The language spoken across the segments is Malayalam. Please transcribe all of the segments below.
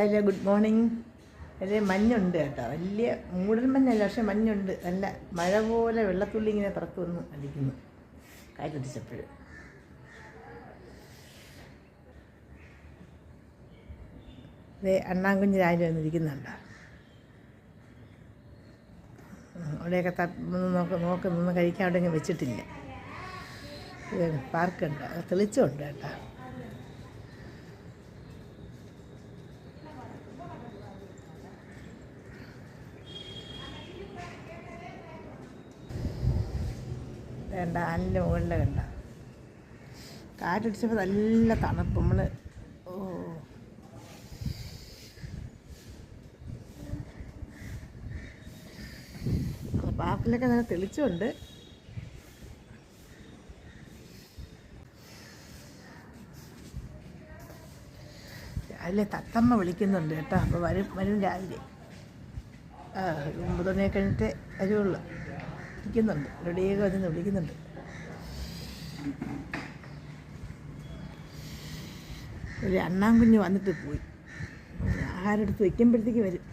ഹലോ ഗുഡ് മോർണിംഗ് അല്ലേ മഞ്ഞുണ്ട് കേട്ടോ. വലിയ മൂടൽ മഞ്ഞല്ല പക്ഷെ മഞ്ഞുണ്ട്. നല്ല മഴ പോലെ വെള്ളത്തുള്ളി ഇങ്ങനെ വന്ന് അടിക്കുന്നു. കാറ്റടിച്ചപ്പോൾ അതെ അണ്ണാങ്കുഞ്ഞ് രാവിലെ വന്നിരിക്കുന്നുണ്ടോ? അവിടെയൊക്കെ തന്ന് നോക്ക് നിന്ന് കഴിക്കാൻ അവിടെ വെച്ചിട്ടില്ല. പാർക്കുണ്ട്. തെളിച്ചമുണ്ട് കേട്ടോ. വേണ്ട അതിന്റെ മുകളിൽ കണ്ട കാറ്റടിച്ചപ്പോൾ നല്ല തണുപ്പ് നമ്മൾ ഓ. പാപ്പിലൊക്കെ നല്ല തെളിച്ചുണ്ട് രാവിലെ തത്തമ്മ വിളിക്കുന്നുണ്ട് കേട്ടോ അപ്പോൾ വരും വരും രാവിലെ. ഒമ്പത് മണിയൊക്കെ കഴിഞ്ഞിട്ട് വരുള്ളൂ. വിളിക്കുന്നുണ്ട്. റെഡിയൊക്കെ വന്ന് വിളിക്കുന്നുണ്ട്. ഒരു അണ്ണാൻകുഞ്ഞ് വന്നിട്ട് പോയി. ആഹാരം എടുത്ത് വയ്ക്കുമ്പോഴത്തേക്ക് വരും.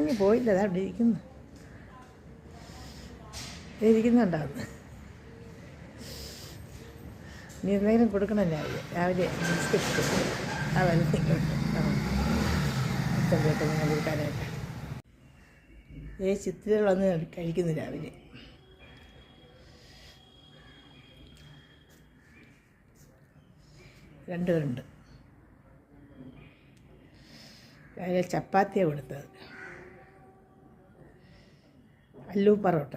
കുഞ്ഞ് പോയില്ല അതാ അവിടെ ഇരിക്കുന്നു. ഇരിക്കുന്നുണ്ടാവുന്നു ഇനി എന്തെങ്കിലും കൊടുക്കണം രാവിലെ രാവിലെ ആ വലുതെങ്കിലും ചേട്ടൻ നിങ്ങൾ കൊടുക്കാനായിട്ട്. ഏ ചിത്രകളൊന്നും കഴിക്കുന്നു രാവിലെ. രണ്ടുപേരുണ്ട്. രാവിലെ ചപ്പാത്തിയാണ് കൊടുത്തത്. അല്ലു പറോട്ട.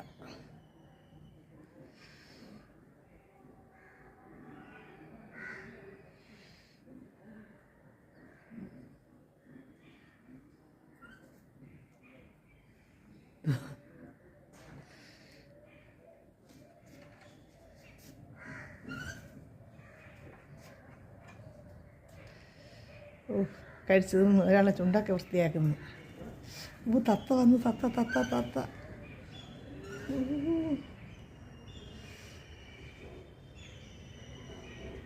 കഴിച്ചതും ഒരാളെ ചുണ്ടൊക്കെ വൃത്തിയാക്കുന്നു. ഓ തത്ത വന്നു തത്ത തത്ത തത്ത.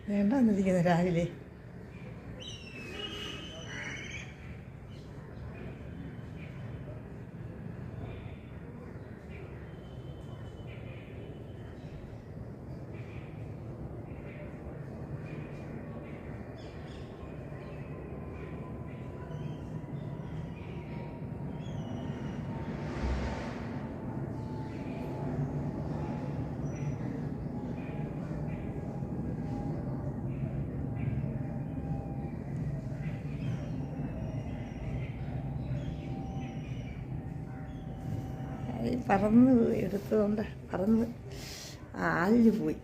വേണ്ട വന്നിരിക്കുന്നത് രാവിലെ. പറന്ന് എടുത്തുകൊണ്ട് പറന്ന് ആലിൽ പോയി.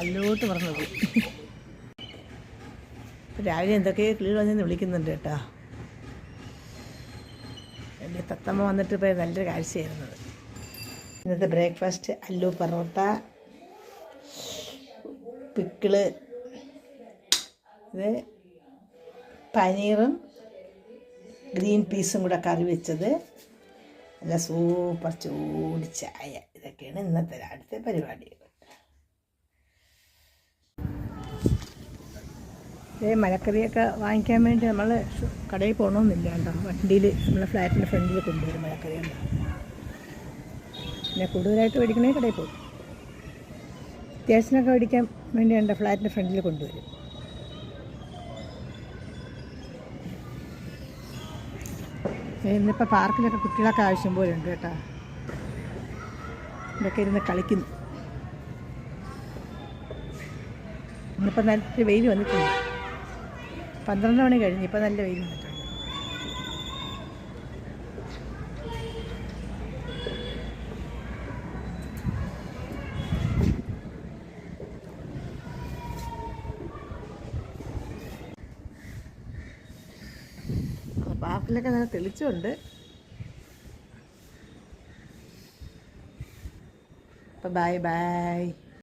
പോയി ഇപ്പം രാവിലെ എന്തൊക്കെയോ കിളി വന്നെന്ന് വിളിക്കുന്നുണ്ട് കേട്ടോ. എന്റെ തത്തമ്മ വന്നിട്ട് പോയ നല്ലൊരു കാഴ്ചയായിരുന്നു ഇന്നത്തെ ബ്രേക്ക്ഫാസ്റ്റ് അല്ലു പറോട്ട പിക്കിൾ ഇത് പനീറും ഗ്രീൻ പീസും കൂടെ കറി വെച്ചത്. നല്ല സൂപ്പർ ചൂട് ചായ. ഇതൊക്കെയാണ് ഇന്നത്തെ അടുത്ത പരിപാടികൾ ഏ മലക്കറിയൊക്കെ വാങ്ങിക്കാൻ വേണ്ടി നമ്മൾ കടയിൽ പോകണമെന്നില്ല കേട്ടോ. വണ്ടിയിൽ നമ്മളെ ഫ്ലാറ്റിന്റെ ഫ്രണ്ടിൽ കൊണ്ടുവരും മലക്കറി ഉണ്ടാവും പിന്നെ കൂടുതലായിട്ട് മേടിക്കണേ കടയിൽ പോകും. അത്യാവശ്യമൊക്കെ മേടിക്കാൻ വേണ്ടി എന്റെ ഫ്ലാറ്റിന്റെ ഫ്രണ്ടിൽ കൊണ്ടുവരും. ഇന്നിപ്പോൾ പാർക്കിലൊക്കെ കുട്ടികളൊക്കെ ആവശ്യം പോലെ ഉണ്ട് കേട്ടോ. ഇതൊക്കെ ഇരുന്ന് കളിക്കുന്നു. ഇന്നിപ്പോൾ നല്ല വെയിൽ വന്നിട്ടുണ്ട്. പന്ത്രണ്ട് മണി കഴിഞ്ഞ് ഇപ്പം നല്ല വെയിൽ വന്നിട്ടുണ്ട്. പാർക്കിലൊക്കെ നല്ല തെളിച്ചുണ്ട് ബൈ ബൈ